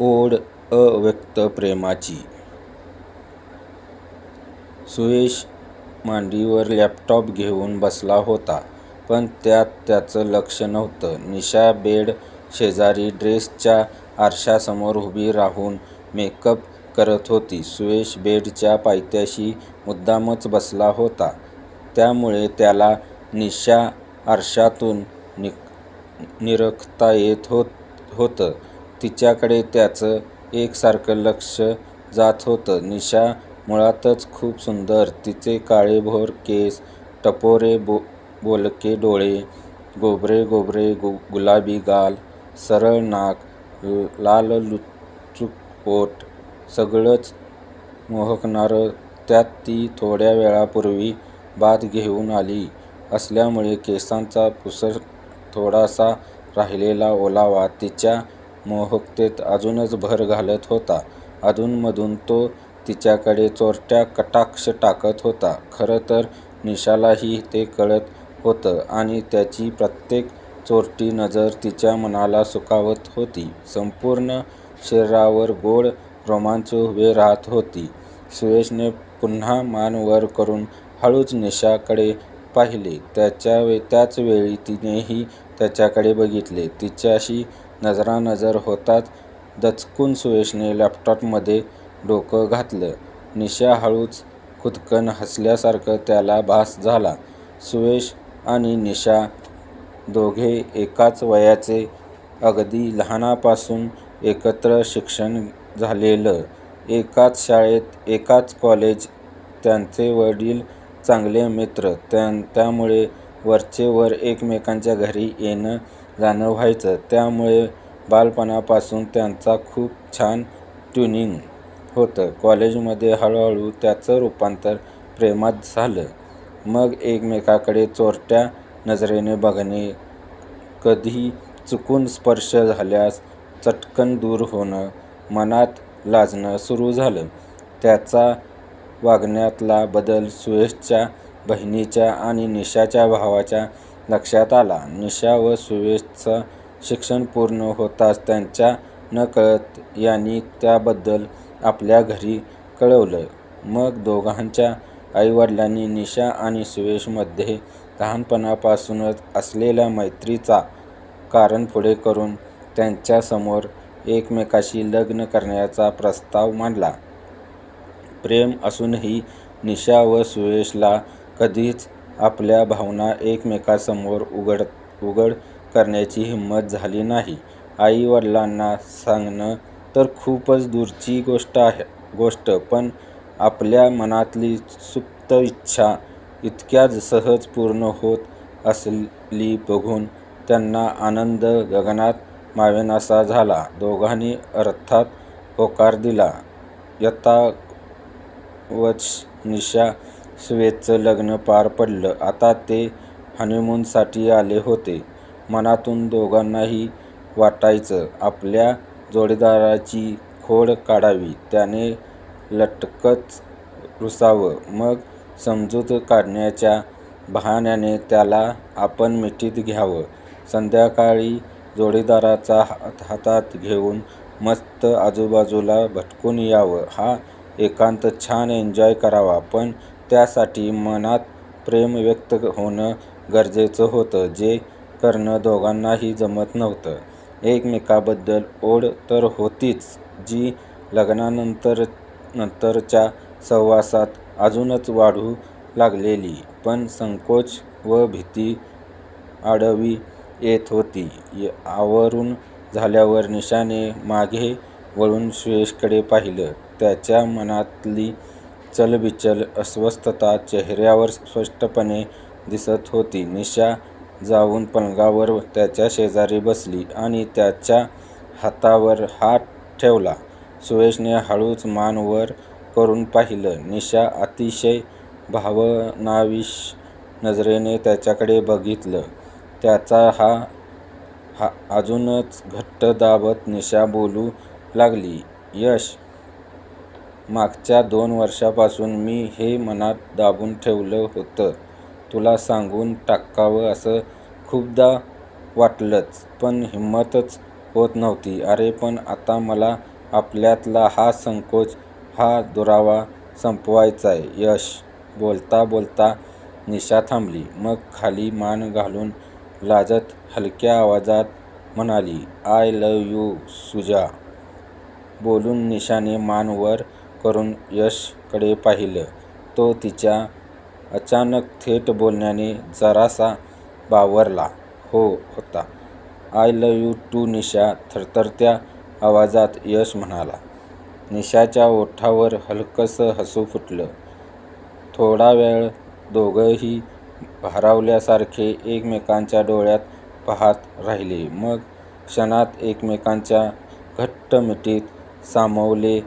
ओढ अव्यक्त प्रेमाची! सुयश मांडीवर लॅपटॉप घेऊन बसला होता. पण त्यात त्याचं लक्ष नव्हतं. निशा बेड शेजारी ड्रेसच्या आरशासमोर उभी राहून मेकअप करत होती. सुयश बेडच्या पायथ्याशी मुद्दामच बसला होता. त्यामुळे त्याला निशा आरशातून नि निरखता येत होत होतं. तिच्याकडे त्याचं एकसारखं लक्ष जात होतं. निशा मुळातच खूप सुंदर. तिचे काळेभोर केस, टपोरे बो बोलके डोळे, गोबरे-गोबरे गु गुलाबी गाल, सरळ नाक, लाललुचपु ओठ सगळंच मोहकणारं. त्यात ती थोड्या वेळापूर्वी बाद घेऊन आली असल्यामुळे केसांचा पुसर थोडासा राहिलेला ओलावा तिच्या मोहकतेत अजूनच भर घालत होता. अधूनमधून तो तिच्याकडे चोरट्या कटाक्ष टाकत होता. खरं तर निशालाही ते कळत होतं आणि त्याची प्रत्येक चोरटी नजर तिच्या मनाला सुखावत होती. संपूर्ण शरीरावर गोड रोमांच उभे राहत होती सुयशने पुन्हा मान वर करून हळूच निशाकडे पाहिले. त्याचवेळी तिनेही त्याच्याकडे बघितले. तिच्याशी नजरानजर होताच दचकून सुयशने लॅपटॉपमध्ये डोकं घातलं. निशा हळूच खुदकन हसल्यासारखं त्याला भास झाला. सुयश आणि निशा दोघे एकाच वयाचे. अगदी लहानापासून एकत्र शिक्षण झालेलं. एकाच शाळेत, एकाच कॉलेज त्यांचे वडील चांगले मित्र. त्यामुळे वरचेवर एकमेकांच्या घरी येणं जाणं व्हायचं. त्यामुळे बालपणापासून त्यांचा खूप छान ट्युनिंग होतं. कॉलेजमध्ये हळूहळू त्याचं रूपांतर प्रेमात झालं. मग एकमेकाकडे चोरट्या नजरेने बघणे, कधी चुकून स्पर्श झाल्यास चटकन दूर होणं, मनात लाजणं सुरू झालं. त्याचा वागण्यातला बदल सुयशच्या बहिणीच्या आणि निशाच्या भावाच्या लक्षात आला. निशा व सुवेशचं शिक्षण पूर्ण होताच त्यांच्या नकळत यांनी त्याबद्दल आपल्या घरी कळवलं. मग दोघांच्या आईवडिलांनी निशा आणि सुवेशमध्ये लहानपणापासूनच असलेल्या मैत्रीचा कारण पुढे करून त्यांच्यासमोर एकमेकाशी लग्न करण्याचा प्रस्ताव मांडला. प्रेम असूनही निशा व सुयशला कधीच आपल्या भावना एकमेकासमोर उघड उघड करण्याची हिंमत झाली नाही. आई-वडिलांना सांगणं तर खूपच दूरची गोष्ट आहे गोष्ट पण आपल्या मनातली सुप्त इच्छा इतक्या सहज पूर्ण होत असली बघून त्यांना आनंद गगनात मावेनासा झाला. दोघांनी अर्थात होकार दिला. यथावश निशा श्वेतचं लग्न पार पडलं. आता ते हनीमूनसाठी आले होते. मनातून दोघांनाही वाटायचं आपल्या जोडीदाराची खोड काढावी, त्याने लटकच रुसावं. मग समजूत काढण्याच्या बहाण्याने त्याला आपण मिठीत घ्यावं. संध्याकाळी जोडीदाराचा हात हातात घेऊन मस्त आजूबाजूला भटकून यावं. हा एकांत छान एन्जॉय करावा. पण त्यासाठी मनात प्रेम व्यक्त होणं गरजेचं होतं. जे करणं दोघांनाही जमत नव्हतं. एकमेकाबद्दल ओढ तर होतीच, जी लग्नानंतर नंतरच्या सहवासात अजूनच वाढू लागलेली. पण संकोच व भीती आडवी येत होती. आवरून झाल्यावर निशाने मागे वळून सुयशकडे पाहिलं. त्याच्या मनातली चलबिचल, अस्वस्थता चेहऱ्यावर स्पष्टपणे दिसत होती. निशा जाऊन पलंगावर त्याच्या शेजारी बसली आणि त्याच्या हातावर हात ठेवला. सुरेशने हळूच मान वर करून पाहिलं. निशा अतिशय भावनाविश नजरेने त्याच्याकडे बघितलं. त्याचा हात अजूनच घट्ट दाबत निशा बोलू लागली. यश, मागच्या दोन वर्षापासून मी हे मनात दाबून ठेवलं होतं. तुला सांगून टाकावं असं खूपदा वाटलंच. पण हिंमतच होत नव्हती. अरे पण आता मला आपल्यातला हा संकोच, हा दुरावा संपवायचाय यश. बोलता बोलता निशा थांबली. मग खाली मान घालून लाजत हलक्या आवाजात म्हणाली आय लव्ह यू सुजा. बोलून निशाने मान वर करून यशकडे पाहिलं. तो तिच्या अचानक थेट बोलण्याने जरासा बावरला हो, होता. I love you too Nisha थरथरत्या आवाजात यश म्हणाला. निशाच्या ओठावर हलकसं हसू फुटलं. थोडा वेळ दोघंही भारावल्यासारखे एकमेकांच्या डोळ्यात पाहात राहिले. मग क्षणात एकमेकांच्या घट्ट मिठीत सामावले